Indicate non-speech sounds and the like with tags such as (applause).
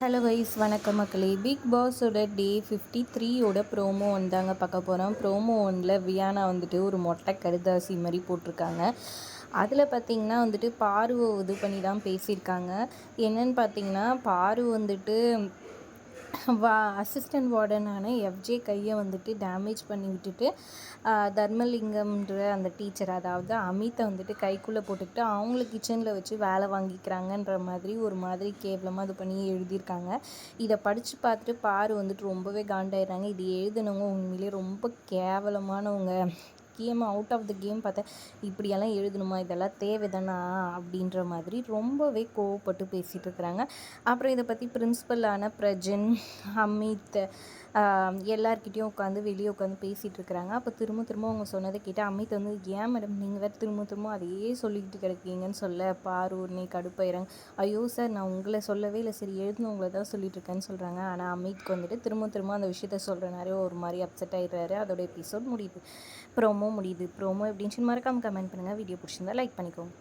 Hello wise வணக்கம் மக்களே. Big பாஸோட டே ஃபிஃப்டி த்ரீயோட ப்ரோமோ வந்தாங்க பார்க்க போகிறோம் ப்ரோமோ ஒன்றில் வியானா வந்துட்டு ஒரு மொட்டை கருதாசி மாதிரி போட்டிருக்காங்க. அதில் பார்த்திங்கன்னா வந்துட்டு பாருவை இது பண்ணி தான் பேசியிருக்காங்க. என்னன்னு பார்த்தீங்கன்னா பாரு வந்துட்டு (laughs) வா அசிஸ்டன்ட் வார்டனான எஃப்ஜே கையை வந்துட்டு டேமேஜ் பண்ணி விட்டுட்டு தர்மலிங்கம்ன்ற அந்த டீச்சர் அதாவது அமித்தை வந்துட்டு கைக்குள்ளே போட்டுக்கிட்டு அவங்கள கிச்சனில் வச்சு வேலை வாங்கிக்கிறாங்கன்ற மாதிரி ஒரு மாதிரி கேவலமாக இது பண்ணி எழுதியிருக்காங்க. இதை படித்து பார்த்துட்டு பாரு வந்துட்டு ரொம்பவே காண்டாயிடுறாங்க. இது எழுதுனவங்க உண்மையிலே ரொம்ப கேவலமானவங்க. Game out of the game பார்த்தா இப்படியெல்லாம் எழுதணுமா? இதெல்லாம் தேவைதானா? அப்படின்ற மாதிரி ரொம்பவே கோவப்பட்டு பேசிகிட்டு இருக்கிறாங்க. அப்புறம் இதை பற்றி பிரின்ஸிபலான பிரஜன் அமித் எல்லார்கிட்டேயும் உட்காந்து வெளியே உட்காந்து பேசிகிட்டு இருக்கிறாங்க. அப்போ திரும்ப திரும்ப அவங்க சொன்னதை கேட்டு அமித் வந்து ஏன் மேடம் நீங்கள் வேறு திரும்ப திரும்ப அதையே சொல்லிக்கிட்டு கிடைக்கீங்கன்னு சொல்ல பாரூர் நீ கடுப்பாயிறாங்க ஐயோ சார் நான் உங்களை சொல்லவே இல்லை. சரி எழுதுனவங்கள தான் சொல்லிட்டு இருக்கேன்னு சொல்கிறாங்க ஆனால் அமித்க்கு வந்துட்டு திரும்ப திரும்ப அந்த விஷயத்த சொல்கிறனாரே ஒரு மாதிரி அப்செட் ஆகிடுறாரு அதோட எபிசோட் முடியுது. ப்ரோமோ முடியுது. ப்ரோமோ எப்படின்னு மறக்காமல் கமெண்ட் பண்ணுங்கள் வீடியோ பிடிச்சிருந்தா லைக் பண்ணிக்கோங்க.